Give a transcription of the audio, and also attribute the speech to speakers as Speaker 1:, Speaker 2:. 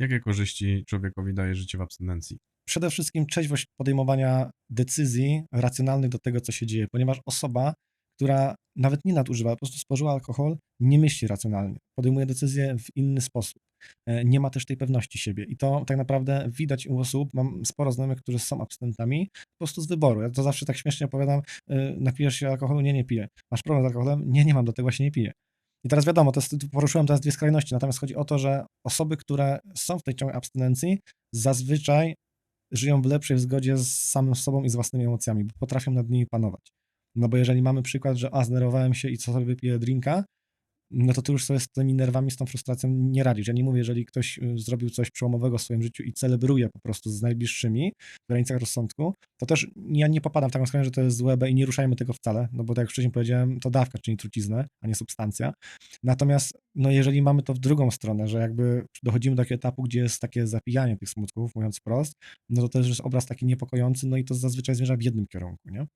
Speaker 1: Jakie korzyści człowiekowi daje życie w abstynencji?
Speaker 2: Przede wszystkim trzeźwość podejmowania decyzji racjonalnych do tego, co się dzieje, ponieważ osoba, która nawet nie nadużywa, po prostu spożyła alkohol, nie myśli racjonalnie, podejmuje decyzje w inny sposób. E, Nie ma też tej pewności siebie. I to tak naprawdę widać u osób, mam sporo znajomych, którzy są abstynentami, po prostu z wyboru. Ja to zawsze tak śmiesznie opowiadam, e, napijesz się alkoholu? Nie, nie piję. Masz problem z alkoholem? Nie, nie mam, do tego właśnie nie piję. I teraz wiadomo, to jest, poruszyłem teraz dwie skrajności, natomiast chodzi o to, że osoby, które są w tej ciągłej abstynencji, zazwyczaj żyją w lepszej zgodzie z samym sobą i z własnymi emocjami, bo potrafią nad nimi panować. No bo jeżeli mamy przykład, że a, znerwowałem się i co sobie wypiję drinka, no to ty już sobie z tymi nerwami, z tą frustracją nie radzisz. Ja nie mówię, jeżeli ktoś y, zrobił coś przełomowego w swoim życiu i celebruje po prostu z najbliższymi w granicach rozsądku, to też ja nie popadam w taką skrajność, że to jest złe i nie ruszajmy tego wcale, no bo tak jak wcześniej powiedziałem, to dawka czyni truciznę, a nie substancja. Natomiast no jeżeli mamy to w drugą stronę, że jakby dochodzimy do takiego etapu, gdzie jest takie zapijanie tych smutków, mówiąc wprost, no to też jest obraz taki niepokojący, no i to zazwyczaj zmierza w jednym kierunku, nie?